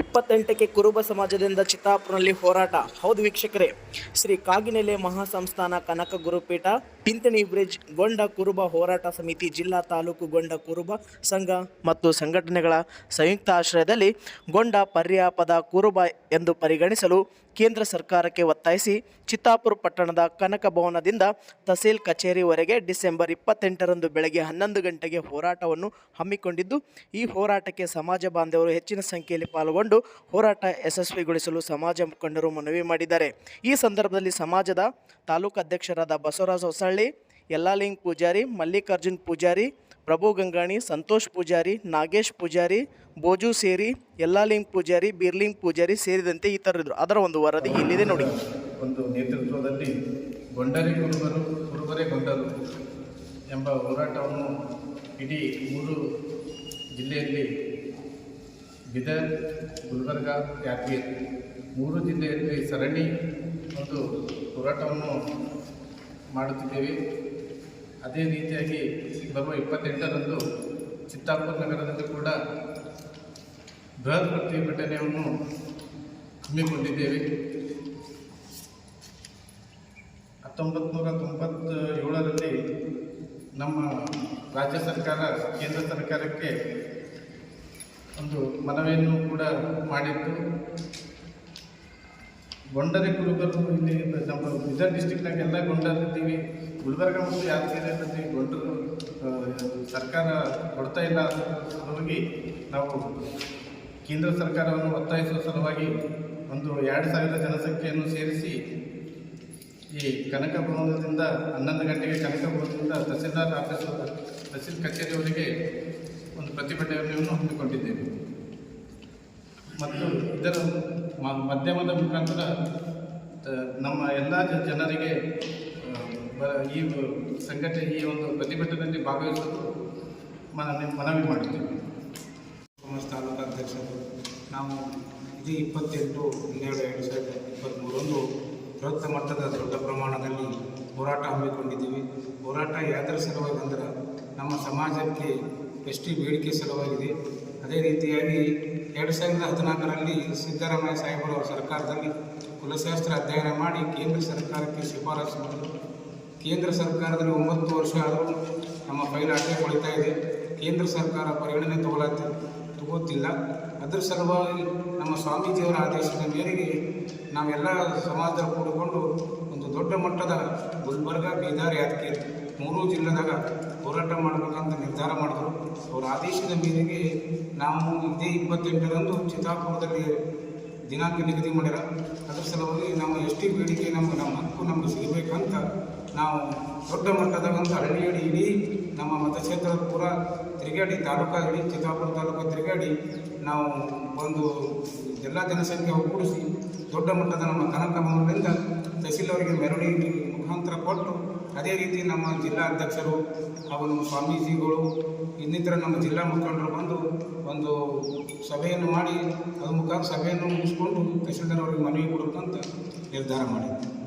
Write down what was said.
ಇಪ್ಪತ್ತೆಂಟಕ್ಕೆ ಕುರುಬ ಸಮಾಜದಿಂದ ಚಿತ್ತಾಪುರನಲ್ಲಿ ಹೋರಾಟ. ಹೌದು ವೀಕ್ಷಕರೇ, ಶ್ರೀ ಕಾಗಿನೆಲೆ ಮಹಾಸಂಸ್ಥಾನ ಕನಕ ಗುರುಪೀಠ, ಪಿಂತಣಿ ಬ್ರಿಡ್ಜ್, ಗೊಂಡ ಕುರುಬ ಹೋರಾಟ ಸಮಿತಿ, ಜಿಲ್ಲಾ ತಾಲೂಕು ಗೊಂಡ ಕುರುಬ ಸಂಘ ಮತ್ತು ಸಂಘಟನೆಗಳ ಸಂಯುಕ್ತ ಆಶ್ರಯದಲ್ಲಿ ಗೊಂಡ ಪರ್ಯಾಪದ ಕುರುಬ ಎಂದು ಪರಿಗಣಿಸಲು ಕೇಂದ್ರ ಸರ್ಕಾರಕ್ಕೆ ಒತ್ತಾಯಿಸಿ ಚಿತ್ತಾಪುರ ಪಟ್ಟಣದ ಕನಕ ಭವನದಿಂದ ತಹಸೀಲ್ ಕಚೇರಿವರೆಗೆ ಡಿಸೆಂಬರ್ ಇಪ್ಪತ್ತೆಂಟರಂದು ಬೆಳಗ್ಗೆ ಹನ್ನೊಂದು ಗಂಟೆಗೆ ಹೋರಾಟವನ್ನು ಹಮ್ಮಿಕೊಂಡಿದ್ದು, ಈ ಹೋರಾಟಕ್ಕೆ ಸಮಾಜ ಬಾಂಧವರು ಹೆಚ್ಚಿನ ಸಂಖ್ಯೆಯಲ್ಲಿ ಪಾಲ್ಗೊಂಡು ಹೋರಾಟ ಯಶಸ್ವಿಗೊಳಿಸಲು ಸಮಾಜ ಮುಖಂಡರು ಮನವಿ ಮಾಡಿದ್ದಾರೆ. ಈ ಸಂದರ್ಭದಲ್ಲಿ ಸಮಾಜದ ತಾಲೂಕು ಅಧ್ಯಕ್ಷರಾದ ಬಸವರಾಜ ಹೊಸಳ್ಳಿ, ಯಲ್ಲಾಲಿಂಗ್ ಪೂಜಾರಿ, ಮಲ್ಲಿಕಾರ್ಜುನ್ ಪೂಜಾರಿ ಪ್ರಭು ಗಂಗಾಣಿ, ಸಂತೋಷ್ ಪೂಜಾರಿ, ನಾಗೇಶ್ ಪೂಜಾರಿ ಬೋಜು ಸೇರಿ, ಯಲ್ಲಾಲಿಂಗ್ ಪೂಜಾರಿ, ಬಿರ್ಲಿಂಗ್ ಪೂಜಾರಿ ಸೇರಿದಂತೆ ಇತರರಿದ್ದರು. ಅದರ ಒಂದು ವರದಿ ಇಲ್ಲಿದೆ ನೋಡಿ. ಒಂದು ನೇತೃತ್ವದಲ್ಲಿ ಗೊಂಡರೆ ಕುರುಬರು ಕುರುಬರೇ ಗೊಂಡರು ಎಂಬ ಹೋರಾಟವನ್ನು ಇಡೀ ಮೂರು ಜಿಲ್ಲೆಯಲ್ಲಿ ಬೀದರ್ ಗುಲ್ಬರ್ಗ ಯಾದಗಿರಿ ಮೂರು ಜಿಲ್ಲೆಯಲ್ಲಿ ಸರಣಿ ಒಂದು ಹೋರಾಟವನ್ನು ಮಾಡುತ್ತಿದ್ದೇವೆ. ಅದೇ ರೀತಿಯಾಗಿ ಬರುವ ಇಪ್ಪತ್ತೆಂಟರಂದು ಚಿತ್ತಾಪುರ ನಗರದಲ್ಲಿ ಕೂಡ ಬೃಹತ್ ಪ್ರತಿಭಟನೆಯನ್ನು ಹಮ್ಮಿಕೊಂಡಿದ್ದೇವೆ. ಹತ್ತೊಂಬತ್ತು ನೂರ ತೊಂಬತ್ತ ಏಳರಲ್ಲಿ ನಮ್ಮ ರಾಜ್ಯ ಸರ್ಕಾರ, ಕೇಂದ್ರ ಸರ್ಕಾರಕ್ಕೆ ಒಂದು ಮನವಿಯನ್ನು ಕೂಡ ಮಾಡಿತ್ತು. ಗೊಂಡರೆ ಕುರುಬರು ಇಲ್ಲಿ ನಮ್ಮ ಬೀದರ್ ಡಿಸ್ಟಿಕ್ನಾಗೆಲ್ಲ ಗೊಂಡರಿದ್ದೀವಿ ಗುಲ್ಬರ್ಗ ಮತ್ತು ಅಂತ ಗೊಂಡರೂ ಸರ್ಕಾರ ಕೊಡ್ತಾ ಇಲ್ಲ ಅನ್ನೋದಾಗಿ ನಾವು ಕೇಂದ್ರ ಸರ್ಕಾರವನ್ನು ಒತ್ತಾಯಿಸುವ ಸಲುವಾಗಿ ಒಂದು ಎರಡು ಸಾವಿರ ಜನಸಂಖ್ಯೆಯನ್ನು ಸೇರಿಸಿ ಈ ಕನಕ ಭವನದಿಂದ ಹನ್ನೊಂದು ಗಂಟೆಗೆ ಕನಕ ಭವನದಿಂದ ತಹಸೀಲ್ದಾರ್ ಆಫೀಸ್, ತಹಸೀಲ್ ಕಚೇರಿಯವರಿಗೆ ಒಂದು ಪ್ರತಿಭಟನೆಯನ್ನು ಹಮ್ಮಿಕೊಂಡಿದ್ದೇವೆ. ಮತ್ತು ಇದರ ಮಾಧ್ಯಮದ ಮುಖಾಂತರ ನಮ್ಮ ಎಲ್ಲ ಜನರಿಗೆ ಈ ಸಂಘಟನೆ, ಈ ಒಂದು ಪ್ರತಿಭಟನೆಯಲ್ಲಿ ಭಾಗವಹಿಸಲು ಮನವಿ ಮನವಿ ಮಾಡುತ್ತೇವೆ ಕಾಮರ್ಸ್ ತಾಲೂಕು ಅಧ್ಯಕ್ಷರು, ನಾವು ಇದೇ ಇಪ್ಪತ್ತೆಂಟು, ಹನ್ನೆರಡು, ಎರಡು ಸಾವಿರದ ಇಪ್ಪತ್ತ್ಮೂರರಂದು ಬೃಹತ್ ಮಟ್ಟದ, ದೊಡ್ಡ ಪ್ರಮಾಣದಲ್ಲಿ ಹೋರಾಟ ಹಮ್ಮಿಕೊಂಡಿದ್ದೀವಿ. ಹೋರಾಟ ಯಾವ್ದರ ಸಲುವಾಗಿ ನಮ್ಮ ಸಮಾಜಕ್ಕೆ ಎಷ್ಟು ಬೇಡಿಕೆ ಸಲುವಾಗಿದೆ. ಅದೇ ರೀತಿಯಾಗಿ ಎರಡು ಸಾವಿರದ ಹದಿನಾಲ್ಕರಲ್ಲಿ ಸಿದ್ದರಾಮಯ್ಯ ಸಾಹೇಬರು ಸರ್ಕಾರದಲ್ಲಿ ಕುಲಶಾಸ್ತ್ರ ಅಧ್ಯಯನ ಮಾಡಿ ಕೇಂದ್ರ ಸರ್ಕಾರಕ್ಕೆ ಶಿಫಾರಸು ಮಾಡಿದರು. ಕೇಂದ್ರ ಸರ್ಕಾರದಲ್ಲಿ ಒಂಬತ್ತು ವರ್ಷ ಆದರೂ ನಮ್ಮ ಫೈಲ್ ಅಷ್ಟೇ ಕೊಳಿತಾ ಇದೆ. ಕೇಂದ್ರ ಸರ್ಕಾರ ಪರಿಗಣನೆ ತಗೊಳತ್ತೆ. ತಗೋತಿಲ್ಲ. ಅದರ ಸಲುವಾಗಿ ನಮ್ಮ ಸ್ವಾಮೀಜಿಯವರ ಆದೇಶದ ಮೇರೆಗೆ ನಾವೆಲ್ಲ ಸಮಾಜ ಕೂಡಿಕೊಂಡು ಒಂದು ದೊಡ್ಡ ಮಟ್ಟದ ಗುಲ್ಬರ್ಗ, ಬೀದರ್ ಯಾದಗಿರಿ ಮೂರೂ ಜಿಲ್ಲೆದಾಗ ಹೋರಾಟ ಮಾಡಬೇಕಂತ ನಿರ್ಧಾರ ಮಾಡಿದ್ರು. ಅವರ ಆದೇಶದ ಮೇರೆಗೆ ನಾವು ಇದೇ ಇಪ್ಪತ್ತೆಂಟರಂದು ಚಿತ್ತಾಪುರದಲ್ಲಿ ದಿನಾಂಕ ನಿಗದಿ ಮಾಡ್ಯಾರ. ಅದರ ಸಲುವಾಗಿ ನಮ್ಮ ಎಷ್ಟೇ ಬೇಡಿಕೆ ನಮ್ಗೆ ನಮ್ಮ ಹಕ್ಕು ನಮಗೆ ಸಿಗಬೇಕಂತ ನಾವು ದೊಡ್ಡ ಮಟ್ಟದ ಒಂದು ಹಳ್ಳಿಯಡಿ ಇಡೀ ನಮ್ಮ ಮತಕ್ಷೇತ್ರದ ಪೂರ ತಿರುಗಾಡಿ, ತಾಲೂಕಾ ಇಡೀ ಚಿತ್ತಾಪುರ ತಾಲೂಕು ತಿರುಗಾಡಿ ನಾವು ಒಂದು ಎಲ್ಲ ಜನಸಂಖ್ಯೆ ಒಗ್ಗೂಡಿಸಿ ದೊಡ್ಡ ಮಟ್ಟದ ನಮ್ಮ ಭವನದಿಂದ ತಹಸೀಲ್ ಅವರಿಗೆ ಮೆರವಣಿಗೆ ಮುಖಾಂತರ ಕೊಟ್ಟು ಅದೇ ರೀತಿ ನಮ್ಮ ಜಿಲ್ಲಾ ಅಧ್ಯಕ್ಷರು ಹಾಗೂ ನಮ್ಮ ಸ್ವಾಮೀಜಿಗಳು ಇನ್ನಿತರ ನಮ್ಮ ಜಿಲ್ಲಾ ಮುಖಂಡರು ಬಂದು ಒಂದು ಸಭೆಯನ್ನು ಮಾಡಿ ಅದ್ರ ಮುಖಾಂತರ ಸಭೆಯನ್ನು ಮುಗಿಸ್ಕೊಂಡು ತಹಸೀಲ್ದಾರ್ ಅವರಿಗೆ ಮನವಿ ಕೊಡಬೇಕಂತ ನಿರ್ಧಾರ ಮಾಡಿದ್ವಿ